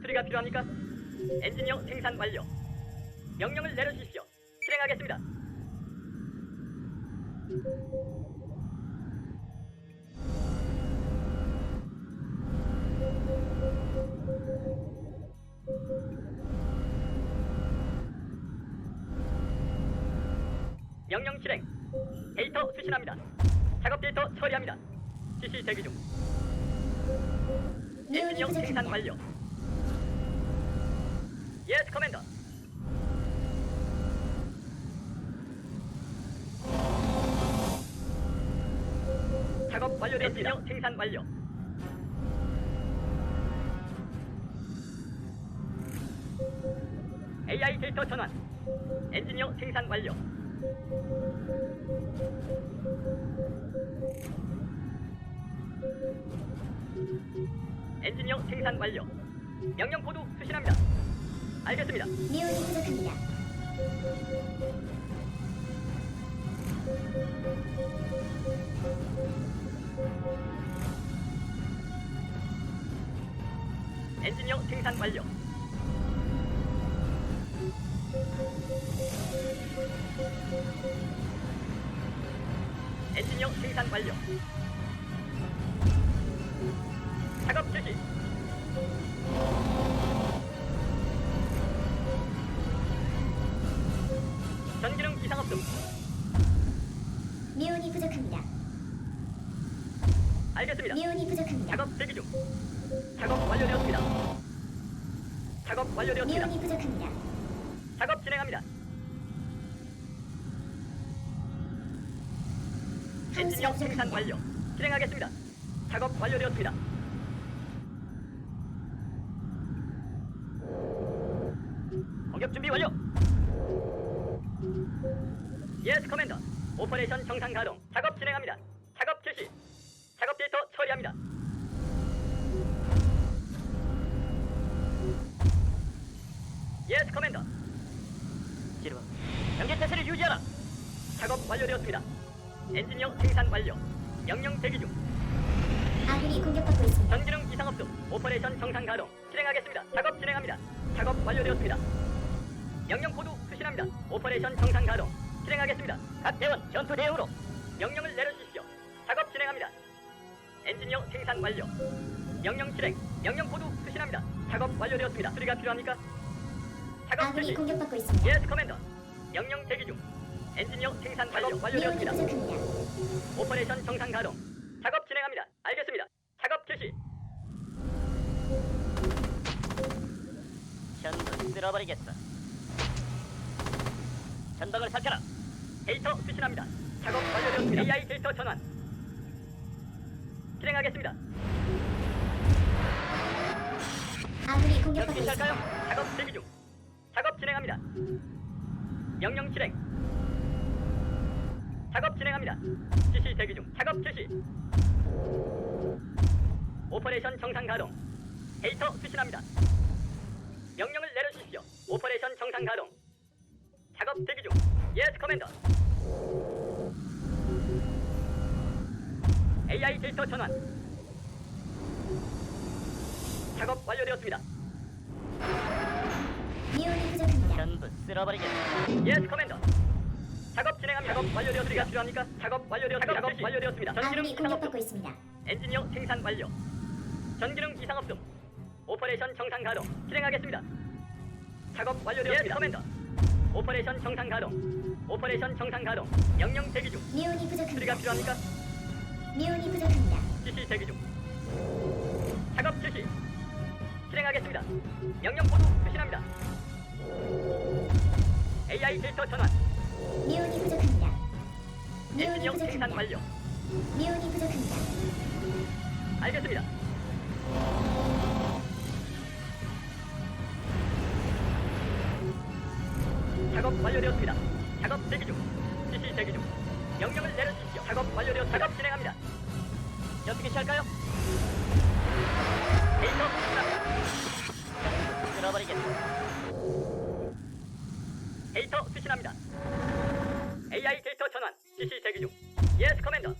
수리가 필요합니까? 엔지니어 생산 완료. 명령을 내려주십시오. 실행하겠습니다. 대기 중. 엔지니어 생산. 완료. 예스 커맨더. 작업 완료되었습니다. 엔지니어 생산 완료. AI 데이터 전환. 엔지니어 생산 완료. 엔지니어 생산 완료. 명령 코드 수신합니다. 알겠습니다. 미온이 부족합니다. 엔지니어 생산 완료. 엔지니어 생산 완료. 하우스가 생산. 완료. 실행하겠습니다. 작업 완료되었습니다. 공격 준비 완료. 예스 커맨더. 오퍼레이션 정상 가동. 작업 진행합니다. 작업 실시. 작업 데이터 처리합니다. 예스 커맨더. 지루. 경계 태세를 유지하라. 작업 완료되었습니다. 엔지니어 생산 완료. 명령 대기 중. 아군이 공격받고 있습니다. 전기능 이상 없음. 오퍼레이션 정상 가동. 실행하겠습니다. 작업 진행합니다. 작업 완료되었습니다. 명령 코드 수신합니다. 오퍼레이션 정상 가동. 실행하겠습니다. 각 대원 전투 대응으로 명령을 내려주십시오. 작업 진행합니다. 엔지니어 생산 완료. 명령 실행. 명령 코드 수신합니다. 작업 완료되었습니다. 수리가 필요합니까? 작업 아군이 실시. 공격받고 있습니다. 예스 커맨더. 명령 대기 중. 엔지니어 생산 작업 완료되었습니다. 오퍼레이션 정상 가동. 작업 진행합니다. 알겠습니다. 작업 실시. 전부 쓸어버리겠어. 전방을 살펴라. 데이터 수신합니다. 작업 완료되었습니다. AI 데이터 전환. 실행하겠습니다. 아군이 공격받고 연기 시작할까요? 있습니다. 작업 대기 중. 작업 진행합니다. 명령 실행. 작업 진행합니다. 지시 대기 중. 작업 실시. 오퍼레이션 정상 가동. 데이터 수신합니다. 명령을 내려주십시오. 오퍼레이션 정상 가동. 작업 대기 중. 예스 커맨더. AI 데이터 전환. 작업 완료되었습니다. 미온이 부족합니다. 전부 쓸어버리겠습니다. 예스 커맨더. 작업 진행합니다. 작업 완료되었습니다. 필요합니까? 작업 완료되었습니다. 작업 완료되었습니다. 전기능 아군이 이상 공격받고 없음. 있습니다. 엔지니어 생산 완료. 전기능 이상 없음. 오퍼레이션 정상 가동. 실행하겠습니다. 작업 완료되었습니다. 예스 커맨더. 오퍼레이션 정상 가동. 오퍼레이션 정상 가동. 명령 대기 중. 미온이 수리가 부족합니다. 필요합니까? 미온이 부족합니다. 지시 대기 중. 작업 실시. 실행하겠습니다. 명령 코드 수신합니다. AI 데이터 전환. 미온이 부족합니다. 생산 부족합니다. 완료. 미온이 부족합니다. 알겠습니다. 작업 완료되었습니다. 지시 대기 중. 예스 커맨더.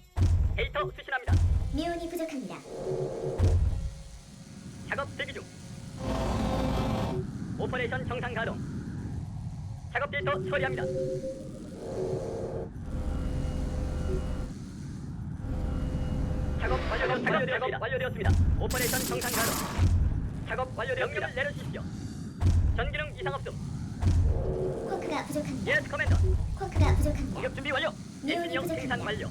데이터 수신합니다. 미온이 부족합니다. 작업 대기 중. 오퍼레이션 정상 가동. 작업 데이터 처리합니다. 작업 완료되었습니다. 작업 완료되었습니다. 오퍼레이션 정상 가동. 작업 완료되었습니다. 명령을 내려주십시오. 전기능 이상 없음. 쿼크가 부족합니다. 예스 커맨더. 쿼크가 부족합니다. 공격 준비 완료. 엔지니어 생산. 완료.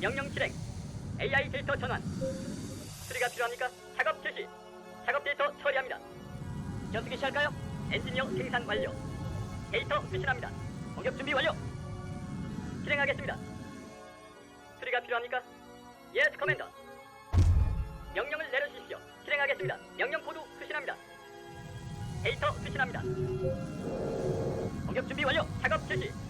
명령 실행. AI 데이터 전환. 수리가 필요합니까? 작업 실시. 작업 데이터 처리합니다. 전투기 시할까요? 엔지니어 생산 완료. 데이터 수신합니다. 공격 준비 완료. 실행하겠습니다. 수리가 필요합니까? 예스 커맨더. 명령을 내려주십시오. 실행하겠습니다. 명령 코드 수신합니다. 데이터 수신합니다. 공격 준비 완료. 작업 실시.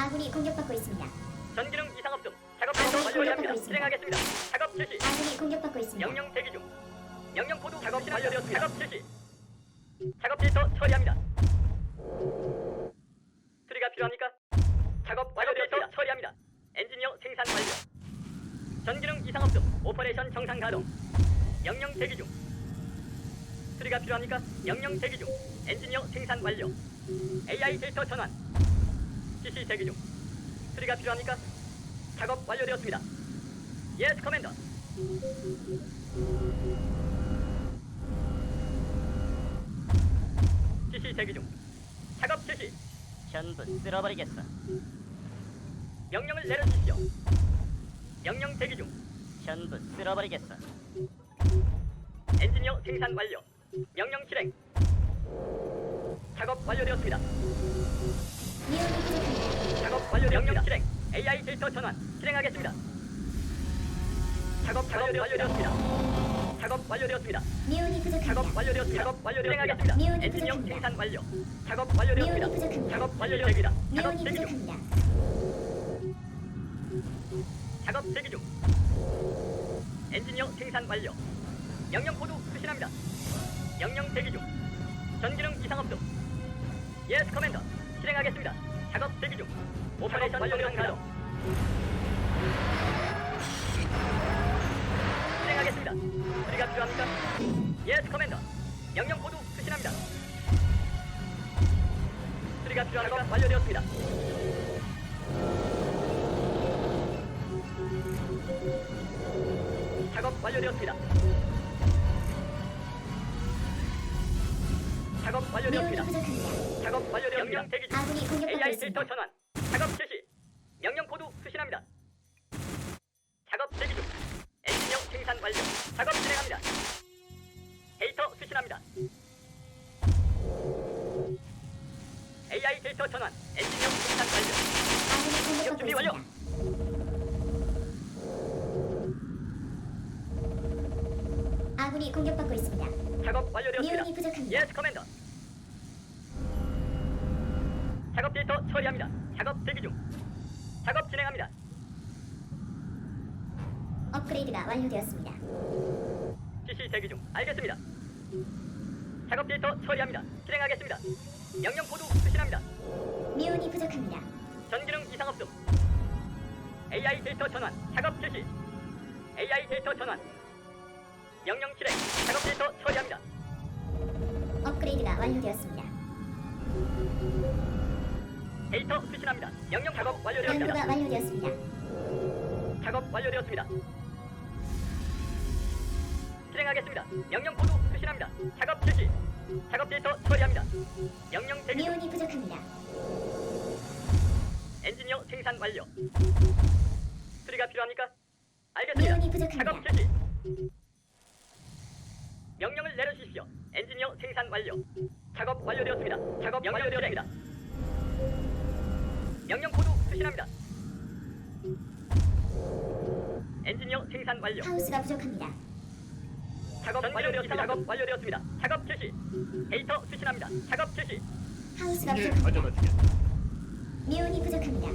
아군이 공격받고 있습니다. 전기능 이상 없음. 작업 데이터 완료합니다. 실행하겠습니다. 작업 실시. 아군이 공격받고 있습니다. 명령 대기 중. 명령 코드 작업 완료되었습니다. 작업 실시. 작업 데이터 처리합니다. 수리가 필요합니까? 작업 완료되었습니다. 처리합니다. 엔지니어 생산 완료. 전기능 이상 없음. 오퍼레이션 정상 가동. 명령 대기 중. 수리가 필요합니까? 명령 대기 중. 엔지니어 생산 완료. AI 데이터 전환. CC 대기 중. 수리가 필요합니까? 작업 완료되었습니다. 예스 커맨더. CC 대기 중. 작업 실시. 전부 쓸어버리겠어. 명령을 내려주십시오. 명령 대기 중. 전부 쓸어버리겠어. 엔지니어 생산 완료. 명령 실행. 작업 완료되었습니다. 작업 완료되었습니다. 실행. AI 데이터 전환. 실행하겠습니다. 작업 완료되었습니다. 작업 완료되었습니다. 미온이 부족합니다. 작업 완료되었습니다. 작업 완료되었습니다. 미온이 엔지니어 부족합니다. 생산 완료. 작업 완료되었습니다. 부족합니다. 작업 완료되었습니다. 작업 미온이 대기 중. 부족합니다. 작업 대기 중. 엔지니어 생산 완료. 명령 코드 수신합니다. 명령 대기 중. 전기능 이상 없음. 예스 커맨더. 실행하겠습니다. 중. 오퍼레이션 가동. 실행하겠습니다. 수리가 필요합니까? 예스 커맨더. 명령 코드 수신합니다. 수리가 필요합니까? 작업 완료되었습니다. 작업 완료되었습니다. 작업 완료되었습니다. 작업 완료되었습니다. 대기 중. 아군이 공격받고 AI 있습니다. 데이터 전환. 작업 데이터 처리합니다. 작업 대기 중. 작업 진행합니다. 업그레이드가 완료되었습니다. CC 대기 중. 알겠습니다. 작업 데이터 처리합니다. 실행하겠습니다. 명령 코드 수신합니다. 미온이 부족합니다. 전기능 이상 없음. AI 데이터 전환. 작업 실시. AI 데이터 전환. 명령 실행. 작업 데이터 처리합니다. 업그레이드가 완료되었습니다. 데이터 수신합니다. 명령 작업 연구가 완료되었습니다. 완료되었습니다. 작업 완료되었습니다. 실행하겠습니다. 명령 코드 수신합니다. 작업 실시. 작업 데이터 처리합니다. 명령 대기 중. 미온이 부족합니다. 엔지니어 생산 완료. 수리가 필요합니까? 알겠습니다. 미온이 부족합니다. 작업 실시. 명령을 내려주십시오. 엔지니어 생산 완료. 작업 완료되었습니다. 작업 완료되었습니다. 명령 코드 수신합니다. 엔지니어 생산 완료. 하우스가 부족합니다. 작업 완료되었습니다. 작업 완료되었습니다. 작업 실시. 데이터 수신합니다. 작업 실시. 하우스가 예, 부족합니다. 가져다 주겠다. 미온이 부족합니다.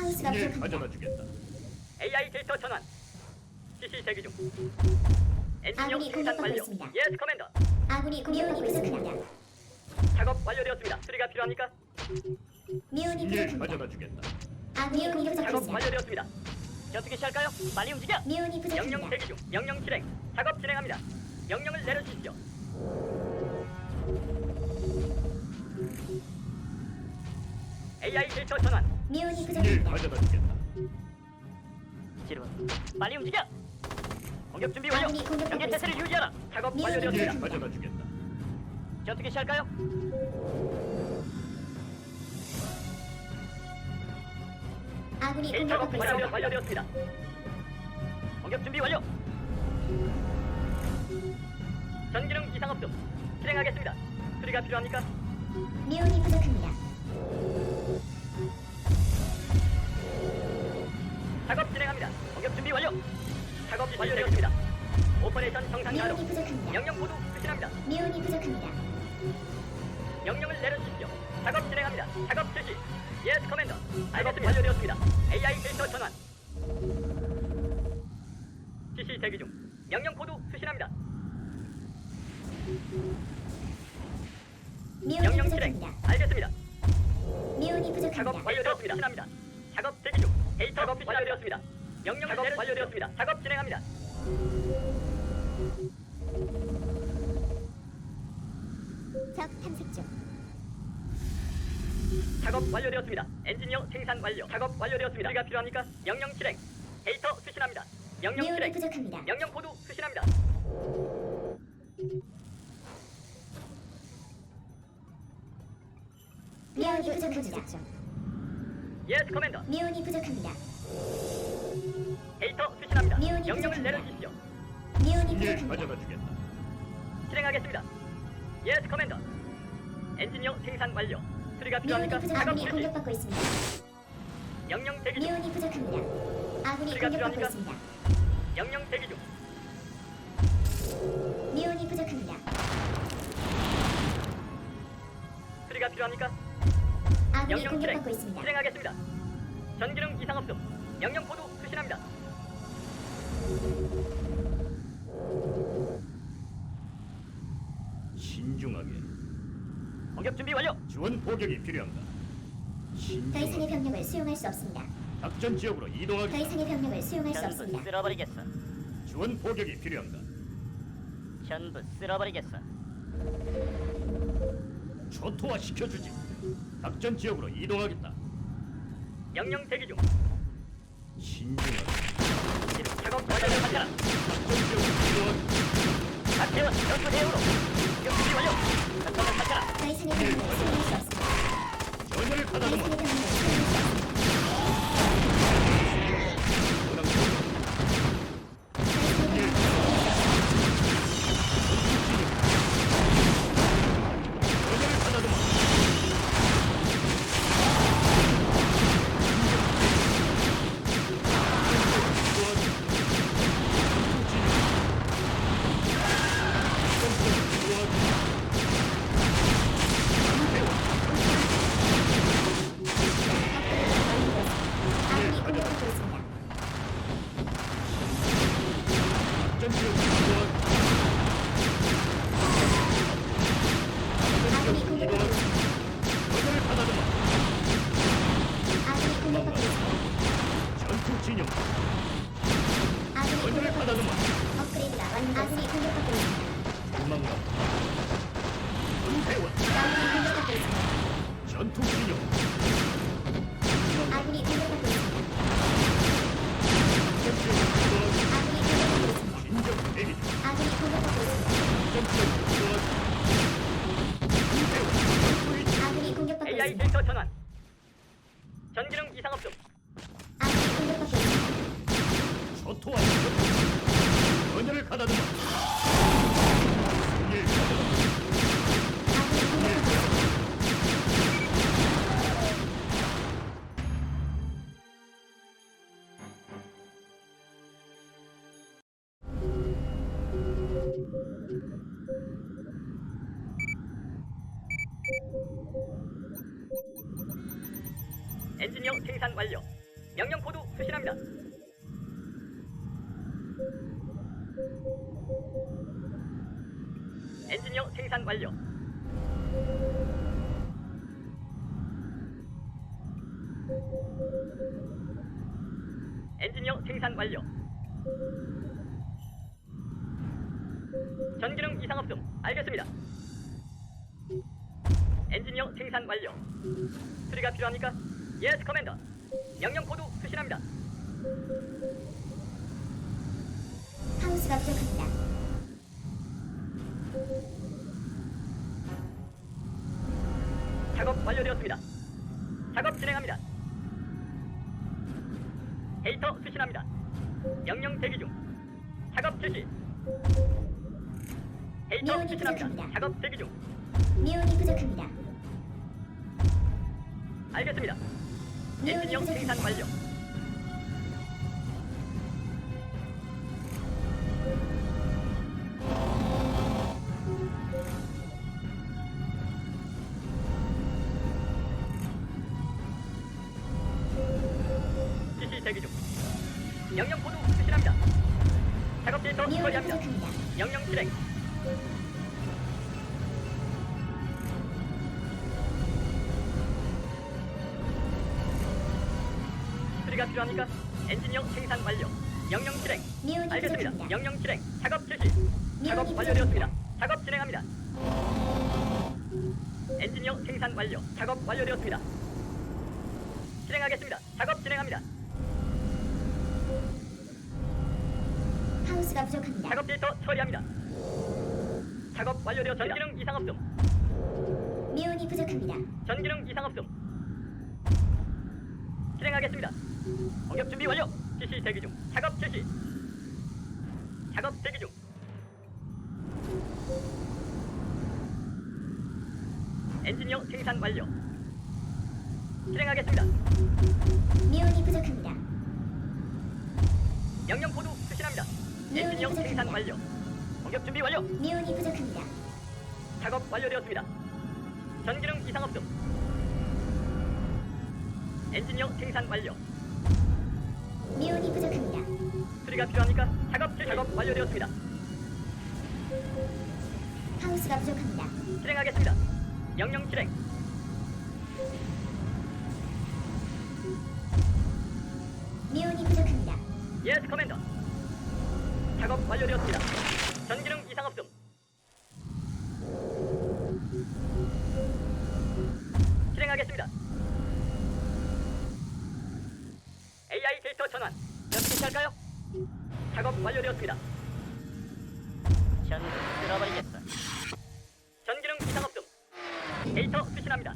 하우스가 예, 부족합니다. 가져다 주겠다. AI 데이터 전환. CC 대기 중. 엔지니어 아군이 생산 공격받고 완료. 있습니다. 예스 커맨더. 아군이 공격받고 부족합니다. 작업 완료되었습니다. 수리가 필요합니까? 미온이 예, 부족합니다. 가져다 주겠다. 아군이 작업 공격받고 있습니다. 완료되었습니다. 전투기 시할까요? 빨리 움직여. 명령 부족합니다. 대기 중. 명령 실행. 작업 진행합니다. 명령을 내려주십시오. AI 데이터 전환. 미온이 예, 부족합니다. 가져다 주겠다. 지루한. 빨리 움직여. 공격 준비 완료. 아군이 공격받고 경계 태세를. 유지하라. 작업 미운이 예, 완료되었습니다. 가져다 주겠다. 전투기 시할까요? 아군이 예, 작업 공격받고 완료, 있습니다. 완료되었습니다. 공격 준비 완료. 전기능 이상 없음. 실행하겠습니다. 수리가 필요합니까? 미온이 부족합니다. 작업 진행합니다. 공격 준비 완료. 작업 완료되었습니다. 오퍼레이션 정상 가동. 미온이 부족합니다. 명령 모두 수신합니다. 미온이 부족합니다. 명령을 내려주십시오. 작업 진행합니다. 작업 실시. 예스 커맨더. 작업 완료되었습니다. AI 데이터 전환. 지시 대기 중. 명령 코드 수신합니다. 명령 실행. 부족합니다. 알겠습니다. 미온이 작업 부족합니다. 완료되었습니다. 수신합니다. 작업 대기 중. 데이터 작업 완료되었습니다. 명령을 작업 완료되었습니다. 작업 진행합니다. 적 탐색 중. 작업 완료되었습니다. 엔지니어 생산 완료. 작업 완료되었습니다. 수리가 필요합니까? 명령 실행. 데이터 수신합니다. 명령 미온이 실행. 부족합니다. 명령 코드 수신합니다. 미온이 부족합니다. 예스 커맨더. 미온이 부족합니다. 데이터 수신합니다. 명령을 부족합니다. 내려주십시오. 미온이 예, 부족합니다. 가져다 주겠다. 실행하겠습니다. 예스 커맨더. 엔지니어 생산 완료. 수리가 미온이 필요합니까? 부족. 작업 아군이 실시. 공격받고 있습니다. 명령 대기 중. 미온이 부족합니다. 아군이 수리가 공격받고 필요합니까? 있습니다. 명령 대기 중. 미온이 부족합니다. 수리가 필요합니까? 아군이 명령 실행. 공격받고 있습니다. 실행하겠습니다. 전기능 이상 없음. 명령 코드 수신합니다. 신중하게. 공격 준비 완료. 지원 포격이 필요한가? 더. 이상의 병력을 수용할 수 없습니다. 작전 지역으로 더 이동하기. 이상의 병력을 수용할 수 없습니다. 쓸어버리겠어. 지원 포격이 필요한가? 전부 쓸어버리겠어. 초토화 시켜주지. 작전 지역으로 이동하겠다. 명령 대기 중. 신중하게. 지금 작업 완료를 하자. 작전 지역으로 이동하기. 박태원 전투 대응으로. 공격 준비 완료. 하자. 더 이상의 병력을 수용할 수 없습니다. 전열을 더 가다듬어. 이상의 병력을 수용할 수 없습 엔지니어 생산 완료. 엔지니어 생산 완료. 전기능 이상 없음. 알겠습니다. 엔지니어 생산 완료. 수리가 필요합니까? 예스 커맨더. 명령 코드 수신합니다. 하우스가 부족합니다. 작업 완료되었습니다. 작업 진행합니다. 데이터 수신합니다. 명령 대기 중. 작업 실시. 데이터 미온이 수신합니다. 부족합니다. 작업 대기 중. 미온이 부족합니다. 알겠습니다. 미온이 엔지니어 생산 부족합니다. 완료. 수리가 필요합니까? 엔지니어 생산 완료. 명령 실행. 알겠습니다. 부족합니다. 명령 실행. 작업 실시. 작업 완료되었습니다. 작업 진행합니다. 엔지니어 생산 완료. 작업 완료되었습니다. 실행하겠습니다. 작업 진행합니다. 하우스가 부족합니다. 작업 데이터 처리합니다. 작업 완료되었습니다. 전기능 이상 없음. 미온이 부족합니다. 전기능 이상 없음. 실행하겠습니다. 공격 준비 완료. 지시 대기 중. 작업 실시. 작업 대기 중. 엔지니어 생산 완료. 실행하겠습니다. 미온이 부족합니다. 명령 코드 수신합니다. 미온이 엔지니어 생산 부족합니다. 완료. 공격 준비 완료. 미온이 부족합니다. 작업 완료되었습니다. 전기능 이상 없음. 엔지니어 생산 완료. 미온이 부족합니다. 수리가 필요합니까? 작업 실 작업 완료되었습니다. 하우스가 부족합니다. 실행하겠습니다. 명령 실행. 미온이 부족합니다. 예스 커맨더. 작업 완료되었습니다. 전기능 이상 없음. 실행하겠습니다. AI 데이터 전환. 연습 할까요? 작업 완료되었습니다. 전부 쓸어버리겠어. 전기능 이상 없음. 데이터 수신합니다.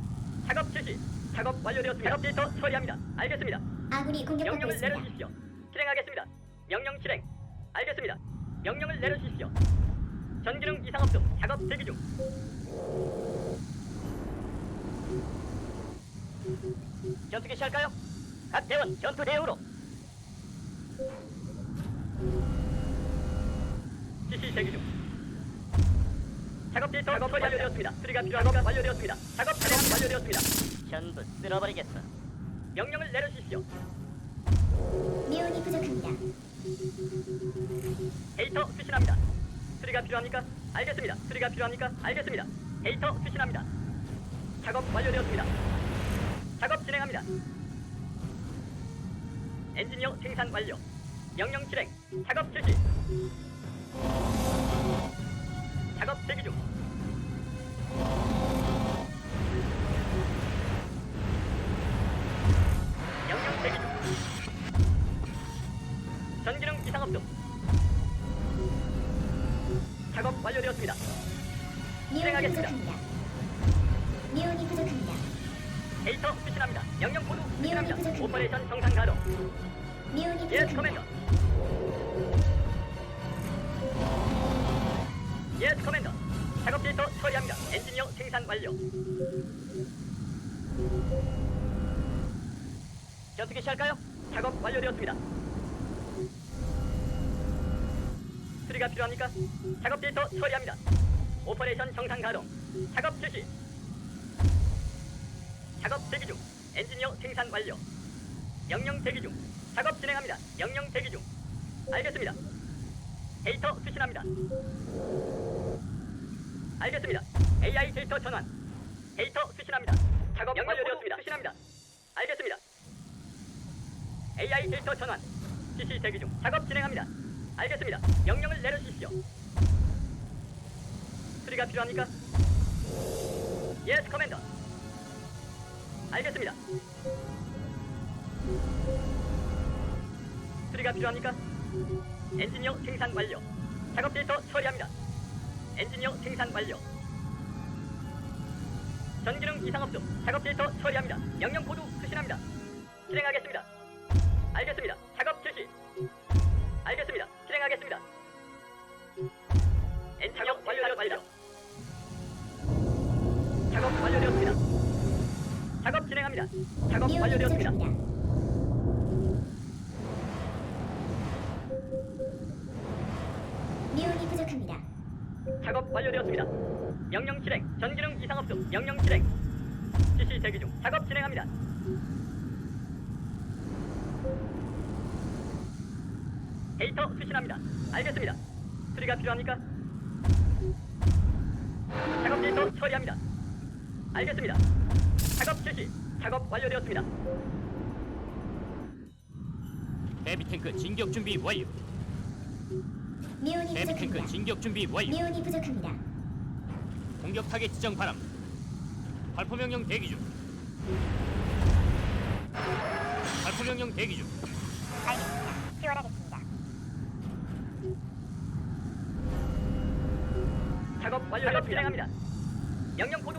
작업 실시. 작업 완료되었습니다. 작업 데이터 처리합니다. 알겠습니다. 아군이 공격받고 명령을 있습니다. 내려주십시오. 실행하겠습니다. 명령 실행. 알겠습니다. 명령을 내려주십시오. 전기능 이상 없음. 작업 대기 중. 전투기 시할까요? 각 대원 전투 대응으로. 지시 대기 중. 작업 데이터 작업 완료되었습니다. 수리가 필요하니까 완료되었습니다. 작업 진행 완료되었습니다. 전부 쓸어버리겠어. 명령을 내려주십시오. 미온이 부족합니다. 데이터 수신합니다. 수리가 필요합니까? 알겠습니다. 수리가 필요합니까? 알겠습니다. 데이터 수신합니다. 작업 완료되었습니다. 작업 진행합니다. 엔지니어 생산 완료. 명령 실행. 작업 실시. 작업 대기 중. 명령 대기 중. 전기능 이상 없음. 작업 완료되었습니다. 미온이 실행하겠습니다. 부족합니다. 미온이 부족합니다. 데이터 수신합니다. 명령 코드 미온이 수신합니다. 부족합니다. 오퍼레이션 정상 가동. 미온이 예스. 커맨더. 예스 커맨더. 작업 데이터 처리합니다. 엔지니어 생산 완료. 전투기 시할까요? 작업 완료되었습니다. 수리가 필요합니까? 작업 데이터 처리합니다. 오퍼레이션 정상 가동. 작업 실시. 작업 대기 중. 엔지니어 생산 완료. 명령 대기 중. 작업 진행합니다. 명령 대기 중. 알겠습니다. 데이터 수신합니다. 알겠습니다. AI 데이터 전환. 데이터 수신합니다. 작업 완료되었습니다. 수신합니다. 알겠습니다. AI 데이터 전환. 지시 대기 중. 작업 진행합니다. 알겠습니다. 명령을 내려주십시오. 수리가 필요합니까? 예스 커맨더. 알겠습니다. 수리가 필요합니까? 엔지니어 생산 완료. 작업 데이터 처리합니다. 엔지니어 생산 완료. 전기능 이상 없음. 작업 데이터 처리합니다. 명령 코드 수신합니다. 실행하겠습니다. 알겠습니다. 작업 실시. 알겠습니다. 실행하겠습니다. 엔 작업 완료되었습니다. 작업 완료되었습니다. 작업 진행합니다. 작업 완료되었습니다. 부족합니다. 미온이 부족합니다. 작업 완료되었습니다. 명령 실행. 전기능 이상 없음. 명령 실행. 지시 대기 중. 작업 진행합니다. 데이터 수신합니다. 알겠습니다. 수리가 필요합니까? 작업 데이터 처리합니다. 알겠습니다. 작업 실시. 작업 완료되었습니다. 헤비 탱크 진격 준비 완료. 미온이 부족합니다. 진격 준비 완료. 미온이 부족합니다. 공격 타겟 지정 바람. 발포 명령 대기 중. 발포 명령 대기 중. 알겠습니다. 지원하겠습니다. 작업 완료 작업 진행합니다. 명령 코드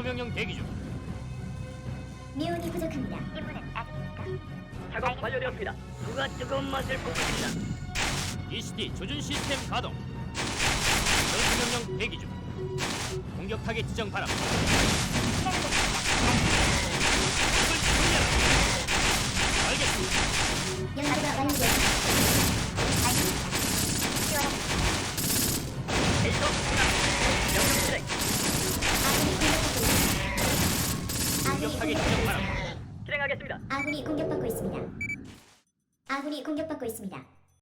발포 명령 대기 중. 미온이 부족합니다. 임무는 아직입니까? 작업 완료되었습니다. 누가 뜨거운 맛을 보고 있습니다. ECD 조준 시스템 가동. 전투 명령 대기 중. 공격 타겟 지정 바람. 적을 정리하라. 알겠습니다. 연구가 완료되었습니다. 지원하겠습니다. 데이터 수신합니다. 명령 실행. 지정 공격받고 바람. 실행하겠습니다. 아군이 공격받고 있습니다. 아군이 공격받고 있습니다.